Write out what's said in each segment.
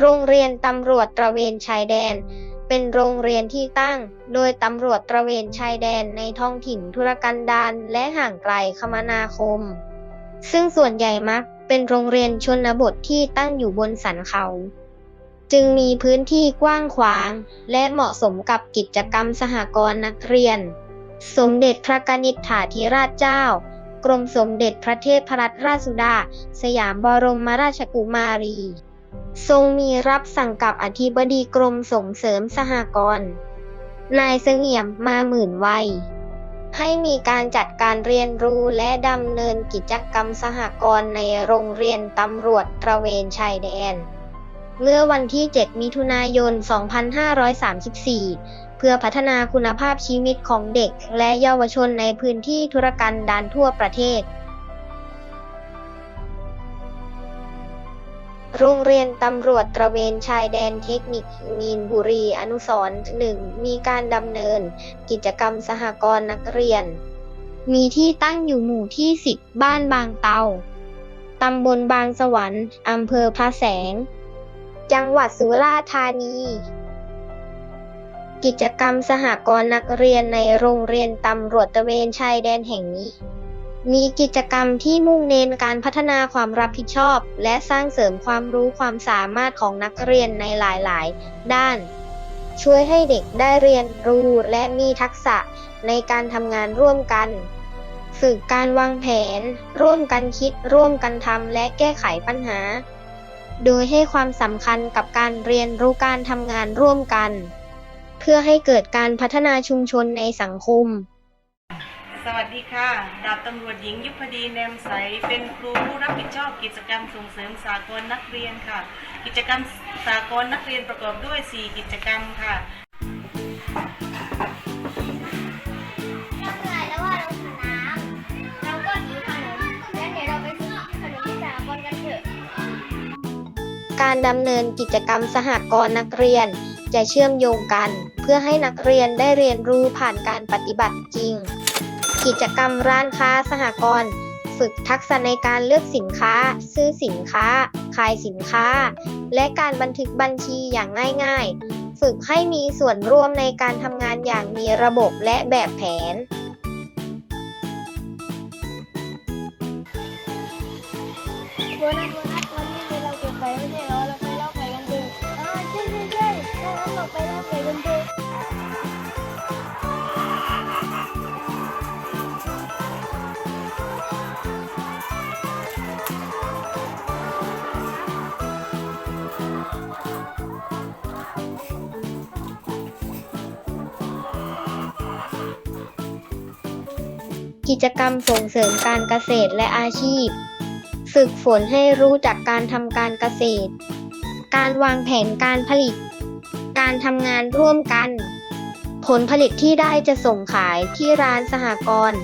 โรงเรียนตำรวจตระเวนชายแดน เป็นโรงเรียนที่ตั้ง โดยตำรวจตระเวนชายแดนในท้องถิ่นธุรกันดารและห่างไกลคมนาคม ซึ่งส่วนใหญ่มักเป็นโรงเรียนชนบทที่ตั้งอยู่บนสันเขา จึงมีพื้นที่กว้างขวาง และเหมาะสมกับกิจกรรมสหกรณ์นักเรียน สมเด็จพระกนิษฐาธิราชเจ้ากรมสมเด็จพระเทพรัตนราชสุดา สยามบรมราชกุมารี ทรงมีรับสั่งกับอธิบดีกรมส่งเสริมสหกรณ์นายเสงี่ยมมาหมื่นวัยให้มีการจัดการเรียนรู้และดำเนินกิจกรรมสหกรณ์ในโรงเรียนตำรวจตระเวนชายแดน เมื่อวันที่ 7 มิถุนายน 2534 เพื่อพัฒนาคุณภาพชีวิตของเด็กและเยาวชนในพื้นที่ธุรกันดารทั่วประเทศ โรงเรียนตำรวจตระเวนชายแดนเทคนิคมีนบุรีอนุสรณ์หนึ่งมีการดำเนิน กิจกรรมสหกรณ์นักเรียน มีที่ตั้งอยู่หมู่ที่ 10 บ้านบางเตา ตำบลบางสวรรค์อำเภอพระแสง จังหวัดสุราษฎร์ธานี กิจกรรมสหกรณ์นักเรียนในโรงเรียนตำรวจตระเวนชายแดนแห่งนี้ มีกิจกรรมที่มุ่งเน้นการพัฒนาความรับผิดชอบ และสร้างเสริมความรู้ความสามารถของนักเรียนในหลาย ๆ ด้าน ช่วยให้เด็กได้เรียนรู้และมีทักษะในการทำงานร่วมกัน ฝึกการวางแผน ร่วมกันคิด ร่วมกันทำและแก้ไขปัญหา โดยให้ความสำคัญกับการเรียนรู้การทำงานร่วมกัน เพื่อให้เกิดการพัฒนาชุมชนในสังคม สวัสดีค่ะ ดาบตำรวจหญิงยุพดีแนมใส เป็นครูผู้รับผิดชอบกิจกรรมส่งเสริมสากลนักเรียนค่ะ กิจกรรมสากลนักเรียนประกอบด้วย 4 กิจกรรมค่ะเราเหนื่อยแล้วว่าเราหิวน้ำเราก็หิวขนมงั้นเดี๋ยวเราไปซื้อขนมที่สหกรณ์กันเถอะการดำเนินกิจกรรมสหกรณ์นักเรียนจะเชื่อมโยงกัน เพื่อให้นักเรียนได้เรียนรู้ผ่านการปฏิบัติจริง กิจกรรมร้านค้าสหกรณ์ฝึกทักษะในการเลือกสินค้า ซื้อสินค้า ขายสินค้า และการบันทึกบัญชีอย่างง่าย ๆ ฝึกให้มีส่วนร่วมในการทำงานอย่างมีระบบและแบบแผน โบนัสโบนัสวันนี้เราเก็บไปไม่ใช่เหรอเราไปลอกไก่กันเถอะอ่าใช่ใช่ใช่ถ้างั้นเราไปลอกไก่กันเถอะ กิจกรรมส่งเสริมการเกษตรและอาชีพ ฝึกฝนให้รู้จักการทำการเกษตร การวางแผนการผลิต การทำงานร่วมกัน ผลผลิตที่ได้จะส่งขายที่ร้านสหกรณ์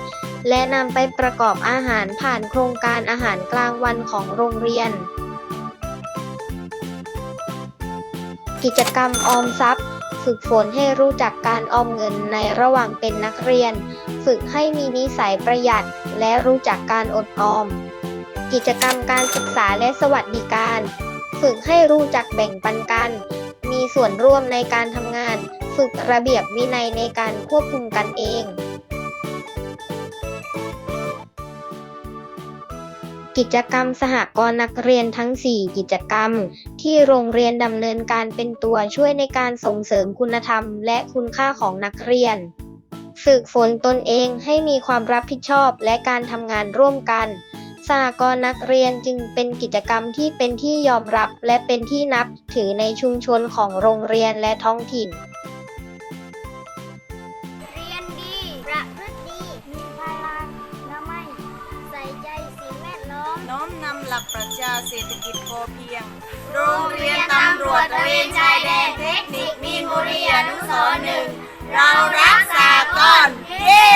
และนำไปประกอบอาหารผ่านโครงการอาหารกลางวันของโรงเรียน กิจกรรมออมทรัพย์ ฝึกฝนให้รู้จักการออมเงินในระหว่างเป็นนักเรียน ฝึกให้มีนิสัยประหยัด และรู้จักการอดออม กิจกรรมการศึกษาและสวัสดิการ ฝึกให้รู้จักแบ่งปันกัน มีส่วนร่วมในการทำงาน ฝึกระเบียบวินัยในการควบคุมกันเอง กิจกรรมสหกรณ์นักเรียนทั้ง 4 กิจกรรม ที่โรงเรียนดำเนินการเป็นตัวช่วยในการส่งเสริมคุณธรรม และคุณค่าของนักเรียน ฝึกฝนตนเองให้มีความรับผิดชอบและการทำงานร่วมกัน สหกรณ์นักเรียนจึงเป็นกิจกรรมที่เป็นที่ยอมรับและเป็นที่นับถือในชุมชนของโรงเรียนและท้องถิ่น นำหลักประชาเศรษฐกิจพอเพียง โรงเรียนตำรวจตระเวนชายแดนเทคนิคมีนบุรีอนุสรหนึ่ง เรารักษาก่อนเฮ้